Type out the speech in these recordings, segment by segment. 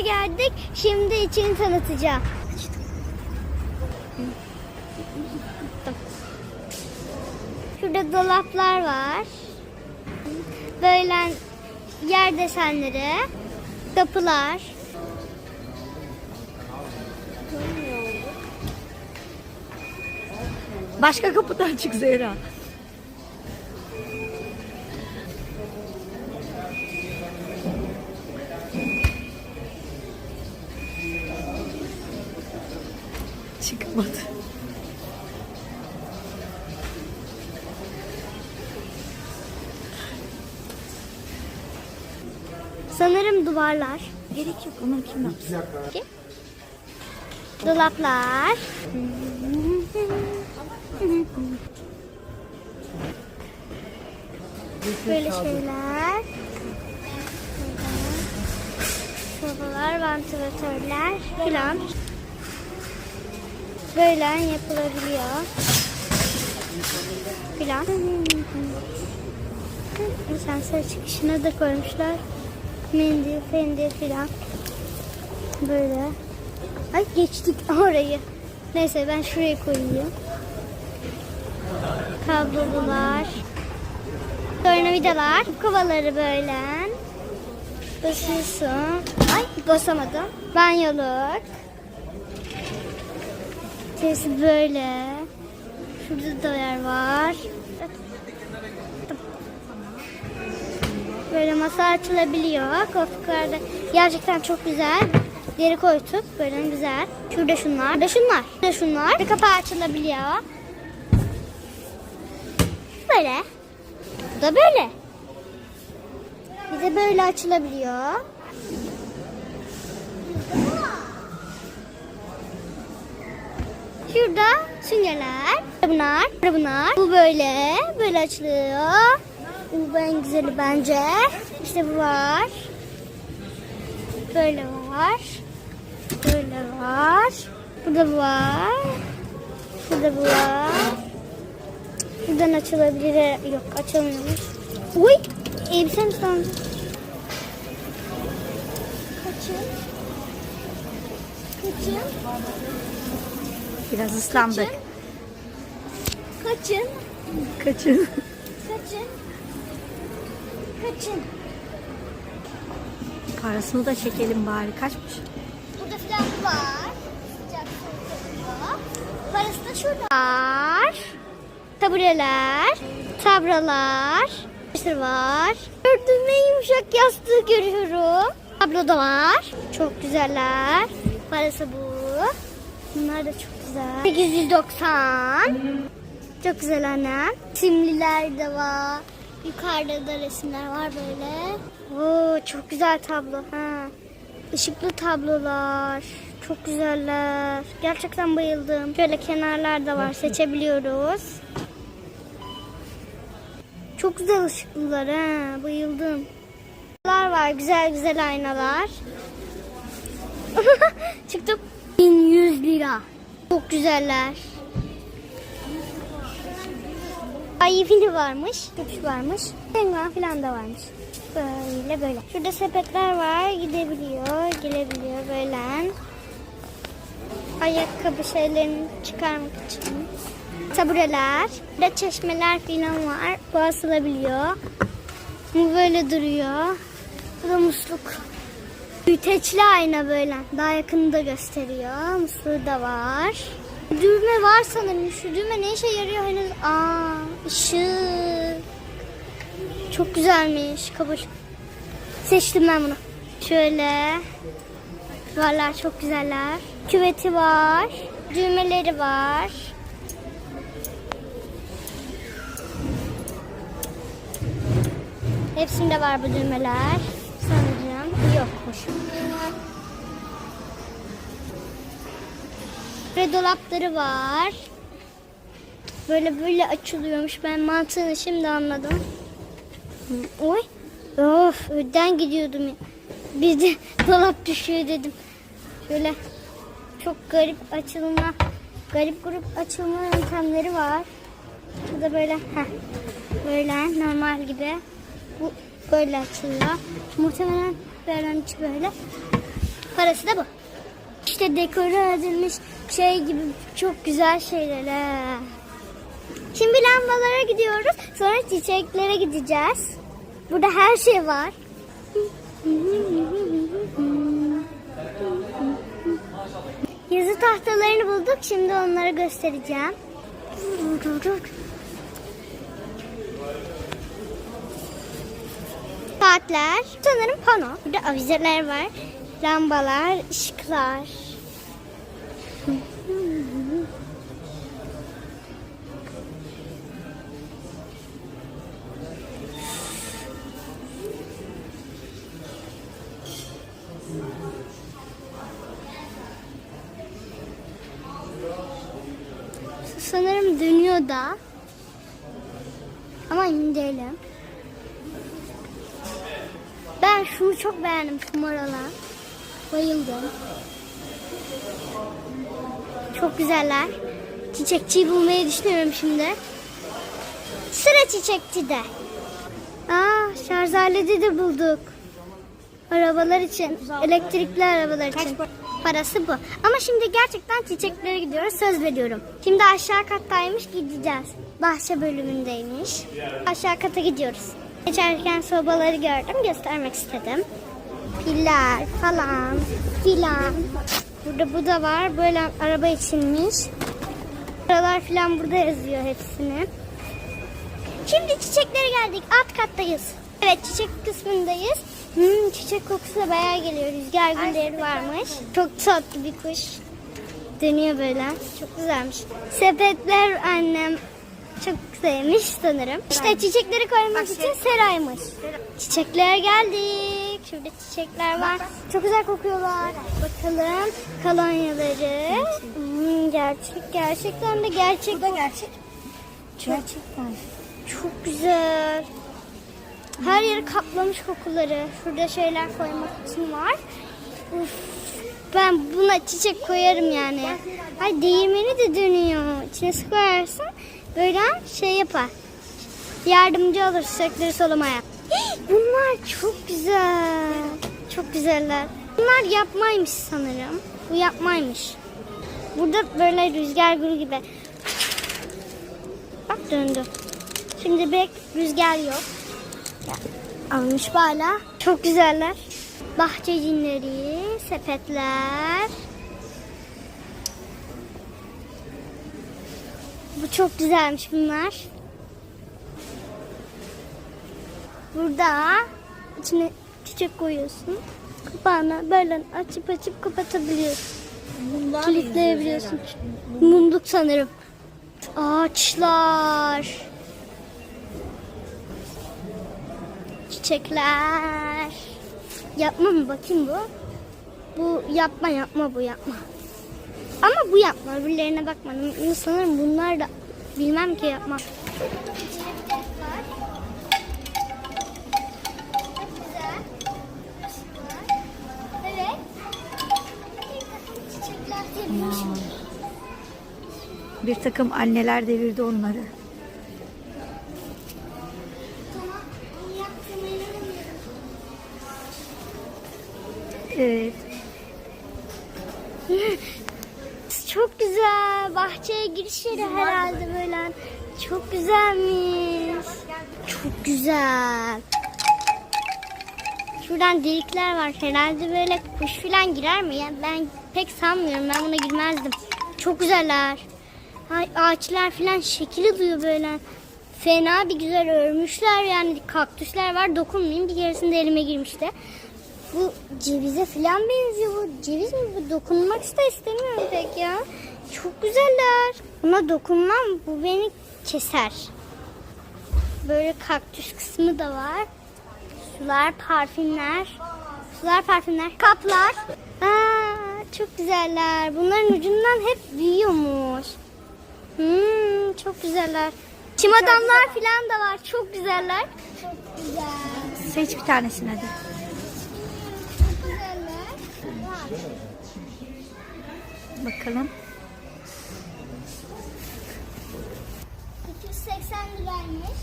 geldik. Şimdi içini tanıtacağım. Şurada dolaplar var. Böyle yer desenleri, kapılar. Başka kapıdan çık Zehra. Çıkmadı. Sanırım duvarlar. Gerek yok onu kim yapsın? Kim? Dolaplar. Böyle şeyler. Sobalar, vantilatörler filan. Böyle yapılabiliyor. Filan. Asansör çıkışına da koymuşlar. Mendil, fendil filan. Böyle. Ay geçtik orayı. Neyse ben şuraya koyayım. Kablolar. Tornavidalar. Kovaları böyle. Basıyorsun. Ay basamadım. Banyoluk. Tersi böyle. Şurada da yer var. Böyle masa açılabiliyor. Koltuklarda gerçekten çok güzel. Deri koltuk böyle güzel. Şurada şunlar. Şurada şunlar. Şurada şunlar. Bir kapağı açılabiliyor. Böyle. Bu da böyle. Bir de böyle açılabiliyor. Şurada süngerler. Bunlar. Bunlar. Bu böyle. Böyle açılıyor. Bu en güzeli bence. İşte bu var. Böyle var. Böyle var. Burada bu var. Burada bu var. Buradan açılabilir. Yok açılmıyormuş. Uy! Elbisem ıslandı. Kaçın. Kaçın. Biraz ıslandık. Kaçın. Kaçın. Kaçın. Kaçın. Parasını da çekelim bari. Kaçmış? Burada filan var. Sıcak soğuk. Parası da şurada. Var. Tabureler. Tabralar. Bir var. Gördüm ve yumuşak yastığı görüyorum. Tablo da var. Çok güzeller. Parası bu. Bunlar da çok güzel. 890. Çok güzel annem. Simliler de var. Yukarıda da resimler var böyle. Oo, çok güzel tablo. Ha. Işıklı tablolar. Çok güzeller. Gerçekten bayıldım. Şöyle kenarlar da var. Seçebiliyoruz. Çok güzel ışıklılar ha. Bayıldım. Aynalar var. Güzel güzel aynalar. Çıktım. 1100 lira. Çok güzeller. Ay fili varmış, köpüş varmış, penguen falan da varmış. Böyle böyle. Şurada sepetler var, gidebiliyor, gelebiliyor böyle. Ayakkabı şeylerini çıkarmak için. Tabureler, burada çeşmeler falan var. Bu asılabiliyor. Bu böyle duruyor. Bu da musluk. Büyüteçli ayna böyle. Daha yakını da gösteriyor. Musluğu da var. Düğme var sanırım. Şu düğme ne işe yarıyor henüz? Aa, ışık. Çok güzelmiş. Kabul. Seçtim ben bunu. Şöyle. Duvarlar çok güzeller. Küveti var. Düğmeleri var. Hepsinde var bu düğmeler. Yokmuş. Ve dolapları var. Böyle böyle açılıyormuş. Ben mantığını şimdi anladım. Oy. Of öden gidiyordum ya. Bir de dolap düşüyor dedim. Şöyle çok garip açılma, garip grup açılma yöntemleri var. Bu da böyle heh, böyle normal gibi. Bu böyle açılıyor. Muhtemelen içi böyle. Parası da bu. İşte dekore edilmiş şey gibi çok güzel şeyler. he. Şimdi lambalara gidiyoruz. Sonra çiçeklere gideceğiz. Burada her şey var. Yazı tahtalarını bulduk. Şimdi onları göstereceğim. Saatler. Sanırım pano. Burada avizeler var. Lambalar, ışıklar. Sanırım dönüyor da. Ama emin değilim. Ben şunu çok beğendim şu moralı. Bayıldım. Çok güzeller. Çiçekçiyi bulmayı düşünüyorum şimdi. Sıra çiçekçide. Aa şarj aleti de bulduk. Arabalar için, elektrikli arabalar için. Parası bu. Ama şimdi gerçekten çiçeklere gidiyoruz. Söz veriyorum. Şimdi aşağı kattaymış gideceğiz. Bahçe bölümündeymiş. Aşağı kata gidiyoruz. Geçerken sobaları gördüm. Göstermek istedim. Piller falan filan. Burada bu da var. Böyle araba içinmiş. Paralar filan burada yazıyor hepsini. Şimdi çiçeklere geldik. Alt kattayız. Evet çiçek kısmındayız. Hmm, çiçek kokusu da bayağı geliyor. Rüzgar gülleri varmış. Çok tatlı bir kuş. Dönüyor böyle. Çok güzelmiş. Sepetler annem çok sevmiş sanırım. İşte çiçekleri koymak için seraymış. Çiçeklere geldik. Şurada çiçekler var. Çok güzel kokuyorlar. Bakalım kolonyaları. Hmm, gerçek gerçekten de gerçek. Bu da gerçek. Gerçekten. Çok güzel. Her yeri kaplamış kokuları. Şurada şeyler koymak için var. Uf, ben buna çiçek koyarım yani. Ay değirmeni de dönüyor. İçine su koyarsın böyle şey yapar. Yardımcı olur çiçekleri solamaya. Bunlar çok güzel. Çok güzeller. Bunlar yapmaymış sanırım. Bu yapmaymış. Burada böyle rüzgar gülü gibi. Bak döndü. Şimdi bek rüzgar yok. Almış bala. Çok güzeller. Bahçe cinleri, sepetler. Bu çok güzelmiş bunlar. Burada içine çiçek koyuyorsun. Kapağını böyle açıp açıp kapatabiliyorsun. Kilitleyebiliyorsun. Mumluk sanırım. Ağaçlar. Çiçekler. Yapma mı bakayım bu? Bu yapma yapma bu yapma. Ama bu yapma. Öbürlerine bakmadım. Sanırım bunlar da bilmem ki yapma. Bir takım anneler devirdi onları. Evet. Çok güzel. Bahçeye giriş yeri herhalde böyle. Çok güzelmiş. Çok güzel. Şuradan delikler var. Herhalde böyle kuş falan girer mi? Yani ben pek sanmıyorum. Ben buna girmezdim. Çok güzeller. Ay, ağaçlar falan şekil alıyor böyle. Fena bir güzel örmüşler yani kaktüsler var dokunmayayım bir keresinde elime girmişti. Bu cevize falan benziyor bu. Ceviz mi bu? Dokunmak da istemiyorum pek ya. Çok güzeller. Buna dokunmam. Bu beni keser. Böyle kaktüs kısmı da var. Sular, parfümler. Sular, parfümler. Kaplar. Aa, çok güzeller. Bunların ucundan hep büyüyormuş. Hmm, çok güzeller. Çim adamlar falan da var. Çok güzeller. Çok güzel. Seç bir tanesini hadi. Çok güzeller. Bakalım. 280 liraymış.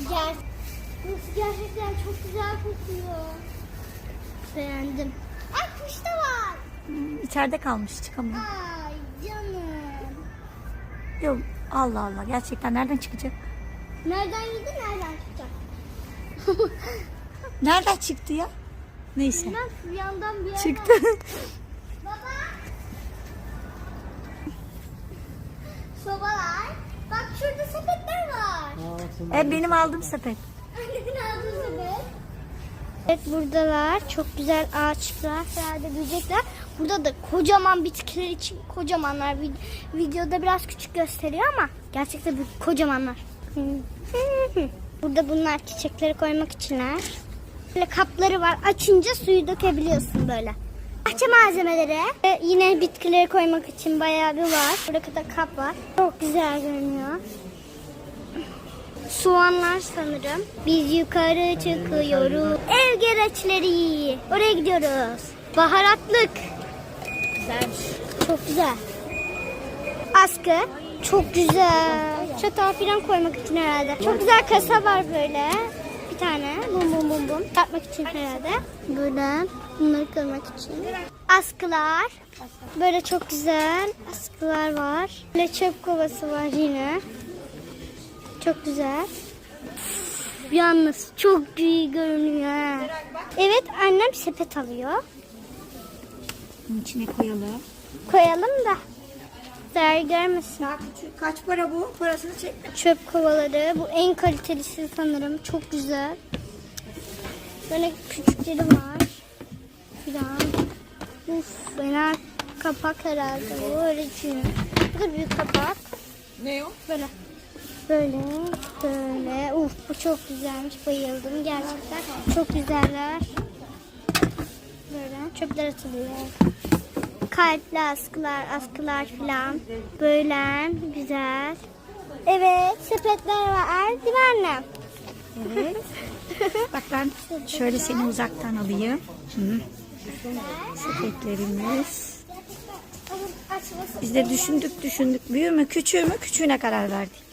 Bu ger bu gerçekten çok güzel kokuyor. Beğendim. Ay içeride kalmış çıkamıyor. Ay canım. Yok Allah Allah gerçekten nereden çıkacak? Nereden yedi nereden çıkacak? Nereden çıktı ya? Neyse. Ben bir yandan bir yerden. Çıktı. Baba. Sobalar. Bak şurada sepetler var. E, benim aldığım sepet. Evet buradalar. Çok güzel ağaçlar. Herhalde büyüyecekler. Burada da kocaman bitkiler için kocamanlar. Vid- Videoda biraz küçük gösteriyor ama gerçekten büyük kocamanlar. Burada bunlar çiçekleri koymak içinler. Böyle kapları var. Açınca suyu dökebiliyorsun böyle. Bahçe malzemeleri. Ve yine bitkileri koymak için bayağı bir var. Burada da kap var. Çok güzel görünüyor. Soğanlar sanırım. Biz yukarı çıkıyoruz. Ev gereçleri. Oraya gidiyoruz. Baharatlık. Güzelmiş. Çok güzel. Askı. Çok güzel. Çatal falan koymak için herhalde. Çok güzel kasa var böyle. Bir tane. Bum bum bum bum. Yapmak için herhalde. Böyle. Bunları koymak için. Askılar. Böyle çok güzel askılar var. Böyle çöp kovası var yine. Çok güzel. Yalnız çok iyi görünüyor. Evet annem sepet alıyor. Bunun içine koyalım. Koyalım da zarar görmesin. Kaç para bu? Parasını çekme. Çöp kovaları. Bu en kalitelisi sanırım. Çok güzel. Böyle küçükleri var. Filan. Uf, fena kapak herhalde. Bu öyle da büyük kapak. Ne o? Böyle. Böyle. Böyle. Uf bu çok güzelmiş. Bayıldım gerçekten. Çok güzeller. Böyle. Çöpler atılıyor. Kalpli askılar, askılar filan. Böyle. Güzel. Evet. Sepetler var. Değil mi? Evet. Bak ben şöyle seni uzaktan alayım. Hı. Sepetlerimiz. Biz de düşündük düşündük. Büyür mü küçüğü mü küçüğüne karar verdik.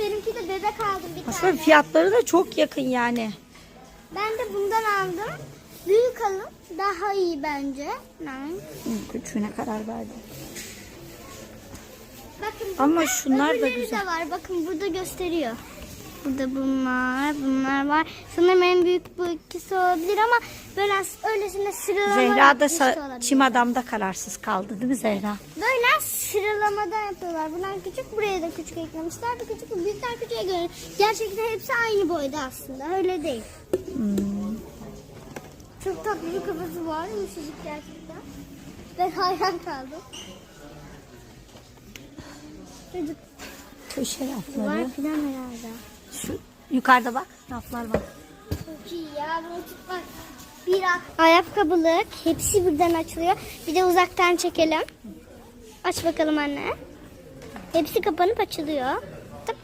Benimki de bebek aldım bir Aslında tane. fiyatları da çok yakın yani. Ben de bundan aldım. Büyük alın. Daha iyi bence. Hı, Küçüğüne karar verdik. Bakın Ama şunlar da öbürleri güzel. de var. Bakın burada gösteriyor. Burada bunlar, bunlar var. Sanırım en büyük bu ikisi olabilir ama böyle öylesine sıralama Zehra da çim adamda kararsız kaldı değil mi Zehra? Böyle sıralamada yapıyorlar. Bunlar küçük, buraya da küçük eklemişler. Bu küçük, bu büyükler küçüğe göre. Gerçekten hepsi aynı boyda aslında. Öyle değil. Hmm. Çok tatlı bir kafası var. Yumuşacık gerçekten. Ben hayran kaldım. Çocuk Köşe var rafları. filan herhalde. Şu yukarıda bak raflar var. Çok iyi ya. Bunu tutmak. Bir ayakkabılık. Hepsi birden açılıyor. Bir de uzaktan çekelim. Aç bakalım anne. Hepsi kapanıp açılıyor. Tıp.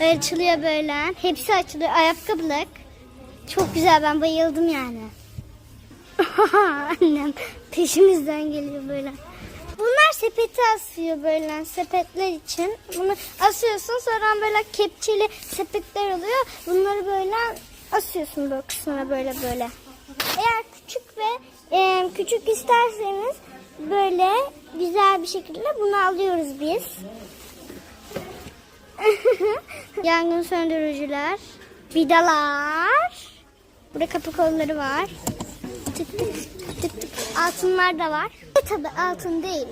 Açılıyor böyle. Hepsi açılıyor. Ayakkabılık. Çok güzel ben bayıldım yani. Annem peşimizden geliyor böyle. Bunlar sepeti asıyor böyle sepetler için. Bunu asıyorsun sonra böyle kepçeli sepetler oluyor. Bunları böyle asıyorsun böyle kısmına böyle böyle. Eğer küçük ve e, küçük isterseniz böyle güzel bir şekilde bunu alıyoruz biz. Yangın söndürücüler, vidalar. Burada kapı kolları var. Tık tık tık tık. Altınlar da var. Tabi altın değil.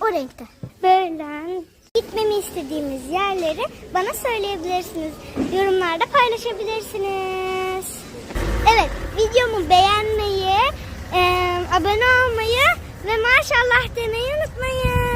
O renkte. Böyle gitmemi istediğimiz yerleri bana söyleyebilirsiniz. Yorumlarda paylaşabilirsiniz. Evet videomu beğenmeyi, e, abone olmayı ve maşallah demeyi unutmayın.